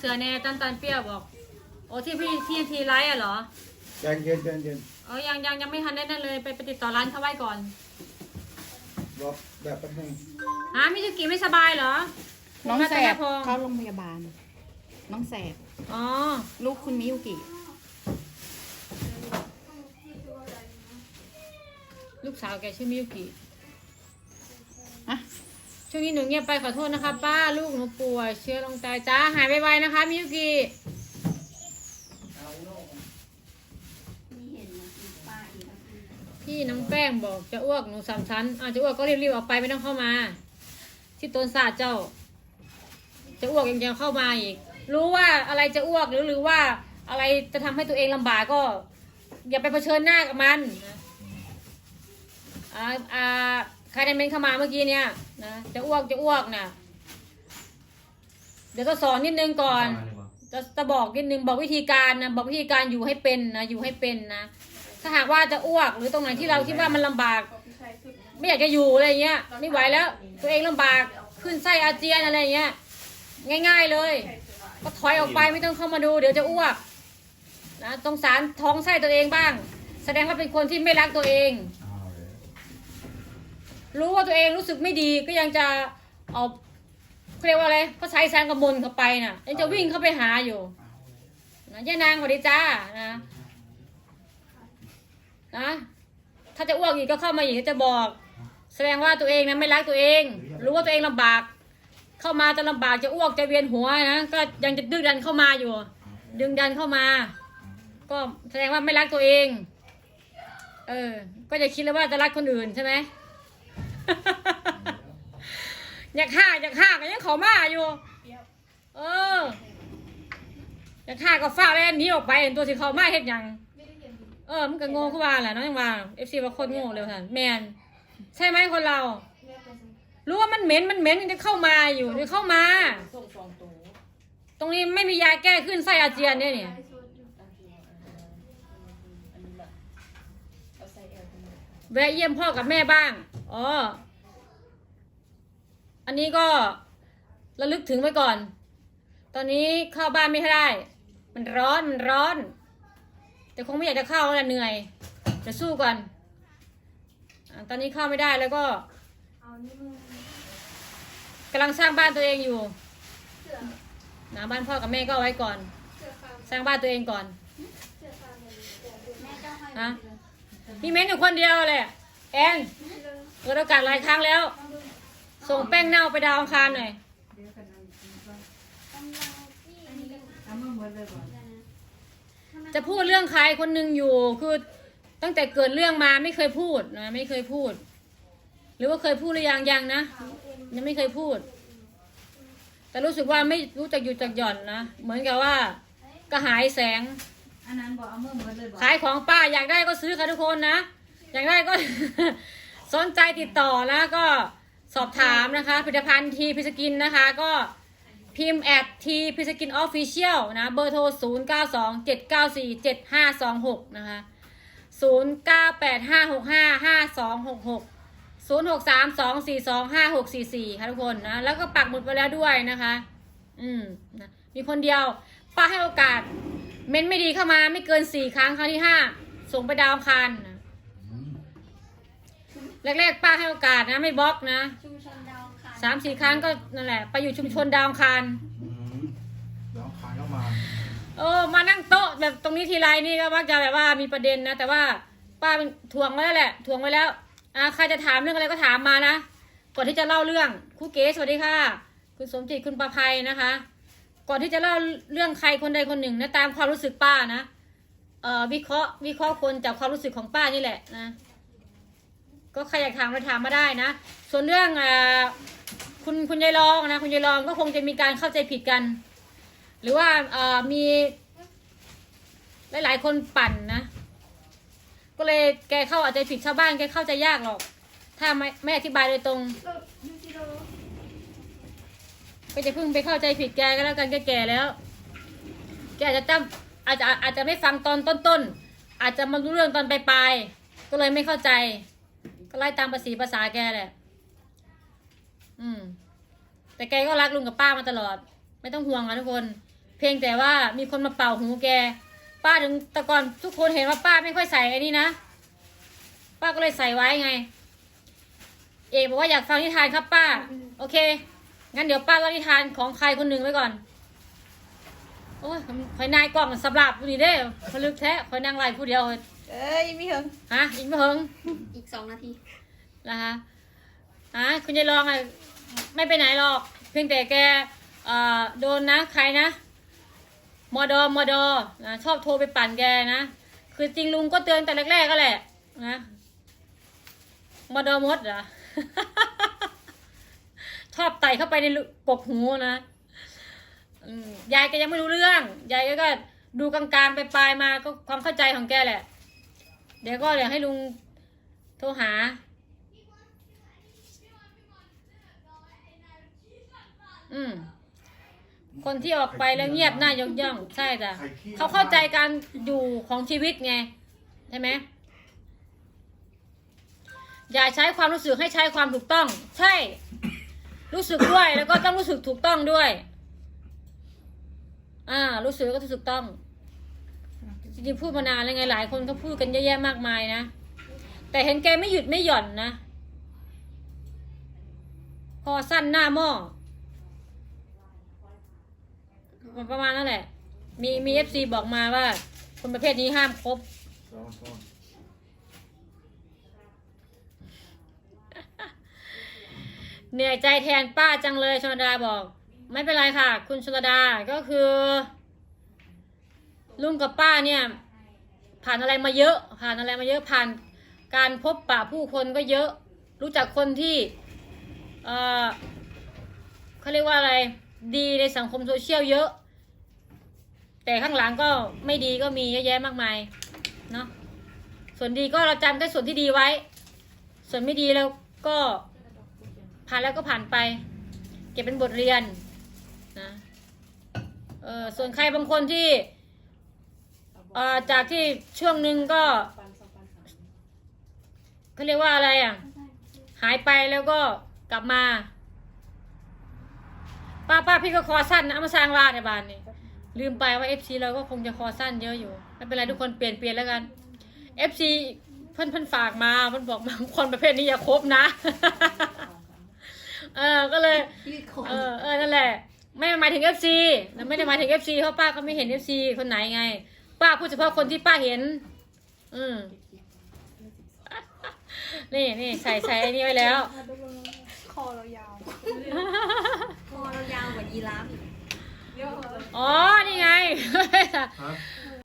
เสือแน่ตันตันเปรี้ยวบอก โอ้ที่พี่ที่ทีไลท์อะเหรอใจเย็นใจเย็นเออยังยังยังไม่ทันได้นั่นเลยไปไปติดต่อร้านเขาไว้ก่อนรอแบบแป๊บนึงฮะมิจุกิไม่สบายเหรอน้องแสคุณบรัตนพงษ์เข้าโรงพยาบาล น้องแสบอ๋อลูกคุณมิยุกิ ลูกสาวแกชื่อมิยุกิอะ ช่วงนี้หนูเงียบไปขอโทษนะคะ ป้าลูกหนูป่วยเชื้อลงไตจ้าหายไวๆนะคะมิยุกิพี่น้องแป้งบอกจะอ้วกหนูสามชั้นอาจจะอ้วกก็รีบๆออกไปไม่ต้องเข้ามา ที่ต้นศาสตร์เจ้า จะอ้วกยังจะเข้ามาอีก รู้ว่าอะไรจะอ้วกหรือหรือว่าอะไรจะทำให้ตัวเองลำบากก็ อย่าไปเผชิญหน้ากับมันอ่าอ่า ครได้เมนเข้ามาเมื่อกี้เนี่ยนะจะอ้วกจะอ้วกน่ะเดี๋ยวจะสอนนิดนึงก่อน จะจะบอกนิดนึงบอกวิธีการนะบอกวิธีการอยู่ให้เป็นนะอยู่ให้เป็นนะถ้าหากว่าจะอ้วกหรือตรงไหนที่เราคิดว่ามันลำบาก ไม่อยากจะอยู่อะไรเงี้ยไม่ไหวแล้ว ตัวเองลำบากขึ้นไส้อาเจียนอะไรเงี้ยง่าย ๆเลย ก็ถอยออกไปไม่ต้องเข้ามาดู เดี๋ยวจะอ้วกนะตรงสารท้องไส้ตัวเองบ้าง แสดงว่าเป็นคนที่ไม่รักตัวเอง รู้ว่าตัวเองรู้สึกไม่ดีก็ยังจะเอาเรียกว่าอะไรก็ใช้แซงกระมลเข้าไปน่ะยังจะวิ่งเข้าไปหาอยู่นะย่านางสวัสดีจ้านะนะถ้าจะอ้วกอีกก็เข้ามาอีกจะบอก แสดงว่าตัวเองนะไม่รักตัวเอง รู้ว่าตัวเองลำบาก เข้ามาจะลำบากจะอ้วกจะเวียนหัวนะก็ยังจะดึงดันเข้ามาอยู่ ดึงดันเข้ามา ก็แสดงว่าไม่รักตัวเอง เออ ก็จะคิดเลยว่าจะรักคนอื่นใช่ไหม อยากฆ่าอยากฆ่ากันยังเขามาอยู่ เออ อยากฆ่าก็ฟ้าแล้วหนีออกไปเห็นตัวสิเขามาเฮ็ดหยัง เออ มันก็โง่ขึ้นมาแหละเน้องยังว่าเอฟซีว่าคนโง่เร็วทันแมนใช่ไหมคนเรา รู้ว่ามันเหม็นมันเหม็นมันจะเข้ามาอยู่จะเข้ามาตรงนี้ไม่มียาแก้ขึ้นไส้อาเจียนเนี่ยนี่ยแวะเยี่ยมพ่อกับแม่บ้าง อ๋อ อันนี้ก็ระลึกถึงไว้ก่อน ตอนนี้เข้าบ้านไม่ได้ มันร้อนมันร้อน แต่คงไม่อยากจะเข้าแล้วเหนื่อยจะสู้ก่อนตอนนี้เข้าไม่ได้แล้วก็กำลังสร้างบ้านตัวเองอยู่นะบ้านพ่อกับแม่ก็เอาไว้ก่อน สร้างบ้านตัวเองก่อนนะพี่เม้นอยู่คนเดียวแหละแอน เปิดโอกาสหลายครั้งแล้ว ส่งแป้งเน่าไปดาวอังคารหน่อย จะพูดเรื่องใครคนหนึ่งอยู่ คือตั้งแต่เกิดเรื่องมาไม่เคยพูดนะไม่เคยพูด หรือว่าเคยพูดหรือยังยังนะยังไม่เคยพูด แต่รู้สึกว่าไม่รู้จักหยุดจักหย่อนนะเหมือนกับว่ากระหายแสงอันนั้นบอกเอามือเหมือนเลยบอกขายของป้าอยากได้ก็ซื้อค่ะทุกคนนะอยากได้ก็ สนใจติดต่อนะก็สอบถามนะคะผลิตภัณฑ์ทีพิสกินนะคะ ก็พิมพ์แอดทีพิสกินออฟฟิเชียลนะเบอร์โทร 0 9 2 7 9 4 7 5 2 6 นะคะ 0 9 8 5 6 5 5 2 6 6 0 6 3 2 4 2 5 6 4 4 ค่ะทุกคนนะ แล้วก็ปักหมุดไปแล้วด้วยนะคะ อืมนะมีคนเดียว ป้าให้โอกาส เม้นไม่ดีเข้ามาไม่เกินสี่ครั้งครั้งที่ห้าส่งไปดาวอังคารนะ แรกๆ ป้าให้โอกาสนะ ไม่บล็อกนะชุมชนดาวค่ะสามสี่ครั้งก็นั่นแหละ ไปอยู่ชุมชนดาวอังคารอืมเดี๋ยวขายเข้ามาเออมานั่งโต๊ะแบบตรงนี้ทีไรนี่ก็มักจะแบบว่ามีประเด็นนะ แต่ว่าป้าเป็นทวงไว้แล้วแหละทวงไว้แล้วอะใครจะถามเรื่องอะไรก็ถามมานะก่อนที่จะเล่าเรื่องครูเก๋สวัสดีค่ะ คุณสมจิตคุณประภัยนะคะ ก่อนที่จะเล่าเรื่องใครคนใดคนหนึ่งนะตามความรู้สึกป้านะเอ่อวิเคราะห์วิเคราะห์คนจากความรู้สึกของป้านี่แหละนะ ก็ใครอยากถามก็ถามมาได้นะ ส่วนเรื่องอคุณคุณยายรองนะ คุณยายรองก็คงจะมีการเข้าใจผิดกัน หรือว่าเอมีหลาย ๆ คนปั่นนะ ก็เลยแกเข้าอาจจะผิดชาวบ้านแกเข้าใจยากหรอก ถ้าไม่ไม่อธิบายโดยตรงก็จะเพิ่งไปเข้าใจผิดแกก็แล้วกันแกแก่แล้ว แกอาจจะจำอาจจะอาจจะไม่ฟังตอนต้นๆอาจจะมารู้เรื่องตอนปลายๆก็เลยไม่เข้าใจ ก็ไล่ตามภาษีภาษาแกแหละ อืม แต่แกก็รักลุงกับป้ามาตลอด ไม่ต้องห่วงนะทุกคน เพียงแต่ว่ามีคนมาเป่าหูแก ป้าถึงแต่ก่อนทุกคนเห็นว่าป้าไม่ค่อยใส่ไอ้นี่นะ ป้าก็เลยใส่ไว้ไง เอกบอกว่าอยากฟังนิทานครับป้า โอเค งั้นเดี๋ยวป้าเล่านิทานของใครคนหนึ่งไว้ก่อน โอ้ยคอยนายกล้องสำหรับนี่เด้พลึกแท้คอยนั่งไล่ผู้เดียวเอ้ยมีเหรอฮะอีกไม่เพิงอีกสองนาทีนะคะอะคุณยายรองอะไม่ไปไหนหรอก เพียงแต่แกเอ่อโดนนะใครนะมอดอมอดอนะชอบโทรไปปั่นแกนะคือจริงลุงก็เตือนแต่แรกๆก็แหละนะมอดอมดเหรอชอบไต่เข้าไปในกกหูนะอืมยายก็ยังไม่รู้เรื่อง ยายก็ก็ดูกลางๆไปปลายๆมาก็ความเข้าใจของแกแหละ เดี๋ยวก็เดี๋ยวให้ลุงโทรหา อืม คนที่ออกไปแล้วเงียบหน้ายกย่อง ใช่จ้ะเขาเข้าใจการอยู่ของชีวิตไง ใช่ไหม อย่าใช้ความรู้สึกให้ใช้ความถูกต้อง ใช่ รู้สึกด้วยแล้วก็ต้องรู้สึกถูกต้องด้วย อ่า รู้สึกก็ถูกต้อง จริงๆพูดมานานแล้วไงหลายคนก็พูดกันเยอะแยะมากมายนะ แต่เห็นแกไม่หยุดไม่หย่อนนะคอสั้นหน้าหม้อมันประมาณนั่นแหละ มีมีเอฟซีบอกมาว่า คนประเภทนี้ห้ามคบเหนื่อยใจแทนป้าจังเลยชนดาบอก ไม่เป็นไรค่ะ คุณชลดาก็คือ ลุงกับป้าเนี่ย ผ่านอะไรมาเยอะ ผ่านอะไรมาเยอะผ่านการพบปะผู้คนก็เยอะ รู้จักคนที่เออเขาเรียกว่าอะไรดีในสังคมโซเชียลเยอะ แต่ข้างหลังก็ไม่ดีก็มีเยอะแยะมากมายเนาะส่วนดีก็เราจำได้ส่วนที่ดีไว้ ส่วนไม่ดีแล้วก็ผ่านแล้วก็ผ่านไป เก็บเป็นบทเรียนนะเออส่วนใครบางคนที่ เอ่อจากที่ช่วงหนึ่งก็เขาเรียกว่าอะไรอะ หายไปแล้วก็กลับมา ป้าป้าพี่ก็คอสั้นนะเอามาสร้างวาดในบ้านนี่ลืมไปว่าเอฟซีเราก็คงจะคอสั้นเยอะอยู่ไม่เป็นไรทุกคนเปลี่ยนเปลี่ยนแล้วกันเอฟซีเพิ่นเพิ่นฝากมาเพิ่นบอกมาคนประเภทนี้อย่าคบนะ เออก็เลยเออเออนั่นแหละ ไม่ได้หมายถึงเอฟซีไม่ได้หมายถึงเอฟซีเพราะป้าก็ไม่เห็นเอฟซีคนไหนไง ป้าพูดเฉพาะคนที่ป้าเห็น อืมนี่นี่ใส่ใส่ไอ้นี่ไว้แล้ว คอเรายาว คอเรายาวกว่ายีราฟอีก อ๋อ นี่ไง ฮะ